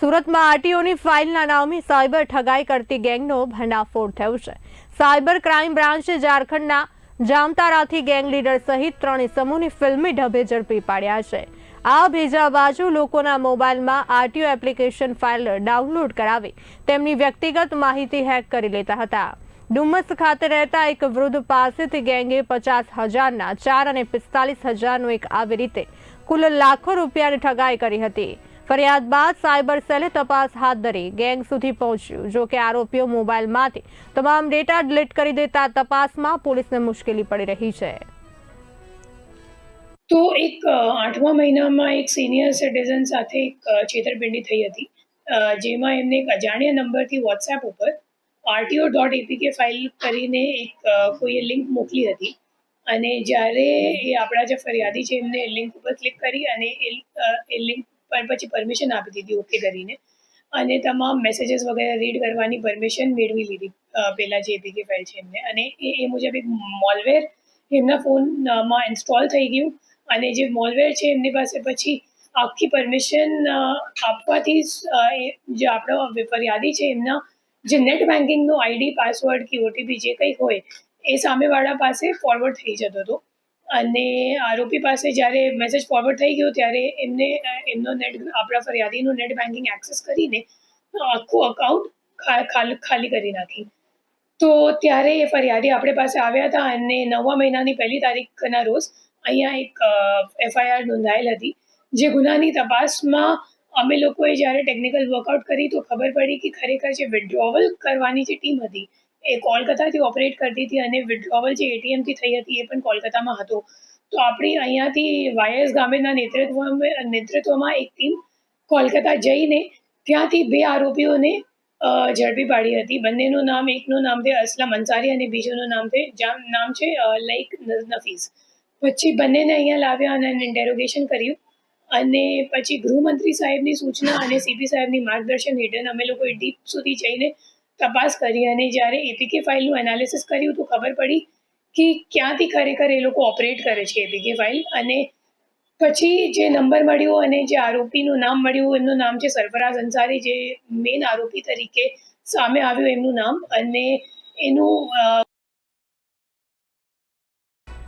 સુરતમાં આરટીઓની ફાઇલના નામે સાયબર ઠગાઈ કરતી ગેંગનો ભંડાફોડ થયો છે. સાયબર ક્રાઇમ બ્રાન્ચે ઝારખંડના જામતારાથી ગેંગ લીડર સહિત ત્રણેય સમૂહની ફિલ્મી ઢબે ઝડપી પાડ્યા છે. આ ભેજા બાજુ લોકોના મોબાઈલમાં આરટીઓ એપ્લિકેશન ફાઇલ ડાઉનલોડ કરાવી તેમની વ્યક્તિગત માહિતી હેક કરી લેતા હતા. ડુમ્મસ ખાતે રહેતા એક વૃદ્ધ પાસેથી ગેંગે પચાસ હજારના ચાર અને પિસ્તાલીસ હજારનું એક આવી રીતે કુલ લાખો રૂપિયાની ઠગાઈ કરી હતી. ફરિયાદ બાદ સાયબર સેલે તપાસ હાથ ધરી ગેંગ સુધી પહોંચ્યું. જો કે આરોપીઓ મોબાઈલમાંથી તમામ ડેટા ડિલીટ કરી દેતા તપાસમાં પોલીસને મુશ્કેલી પડી રહી છે. તો એક આઠમા મહિનામાં એક સિનિયર સિટીઝન સાથે એક છેતરપિંડી થઈ હતી. જેમાં એમને એક અજાણ્યા નંબરથી વોટ્સએપ ઉપર આરટીઓ ડોટ એપીકે ફાઇલ કરીને એક કોઈ લિંક મોકલી હતી. અને જ્યારે એ આપણા જે ફરિયાદી છે એમને લિંક ઉપર ક્લિક કરી અને એ લિંક પર પછી પરમિશન આપી દીધી ઓકે કરીને. અને તમામ મેસેજીસ વગેરે રીડ કરવાની પરમિશન મેળવી લીધી પહેલાં જે પીકે ફાઇલ છે એમને. અને એ એ મુજબ એક મોલવેર એમના ફોનમાં ઇન્સ્ટોલ થઈ ગયું. અને જે મોલવેર છે એમની પાસે પછી આખી પરમિશન આપવાથી જે આપણો ફરિયાદી છે એમના જે નેટ બેન્કિંગનો આઈડી પાસવર્ડ કે ઓટીપી જે કંઈ હોય, એ સામેવાળા પાસે ફોરવર્ડ થઈ જતો હતો. અને આરોપી પાસે જ્યારે મેસેજ ફોરવર્ડ થઈ ગયો ત્યારે એમને એમનો નેટ આપણા ફરિયાદીનું નેટ બેન્કિંગ એક્સેસ કરીને આખું અકાઉન્ટ ખાલી કરી નાખી. તો ત્યારે એ ફરિયાદી આપણે પાસે આવ્યા હતા અને નવમા મહિનાની પહેલી તારીખના રોજ અહીંયા એક એફઆઈઆર નોંધાયેલ હતી, જે ગુનાની તપાસમાં અમે લોકોએ જ્યારે ટેકનિકલ વર્કઆઉટ કરી તો ખબર પડી કે ખરેખર જે વિડ્રોવલ કરવાની જે ટીમ હતી એ કોલકાતાથી ઓપરેટ કરતી હતી અને વિડ્રોવલ જે એટીએમથી થઈ હતી એ પણ કોલકાતામાં હતો. તો આપણી અહીંયાથી વાયએસ ગામેના નેતૃત્વમાં નેતૃત્વમાં એક ટીમ કોલકાતા જઈને ત્યાંથી બે આરોપીઓને ઝડપી પાડી હતી. બંનેનું નામ, એકનું નામ છે અસલમ અંસારી અને બીજુંનું નામ છે નામ છે લઈક નફીસ. પછી બંનેને અહીંયા લાવ્યા અને ઇન્ટેરોગેશન કર્યું. અને પછી ગૃહમંત્રી સાહેબની સૂચના અને સીપી સાહેબની માર્ગદર્શન હેઠળ અમે લોકોએ ડીપ સુધી જઈને તપાસ કરી અને જ્યારે એપીકે ફાઇલનું એનાલિસિસ કર્યું તો ખબર પડી કે ક્યાંથી ખરેખર એ લોકો ઓપરેટ કરે છે એપીકે ફાઇલ અને પછી જે નંબર મળ્યો અને જે આરોપીનું નામ મળ્યું, એમનું નામ છે સરફરાઝ અંસારી, જે મેઇન આરોપી તરીકે સામે આવ્યું એમનું નામ. અને એનું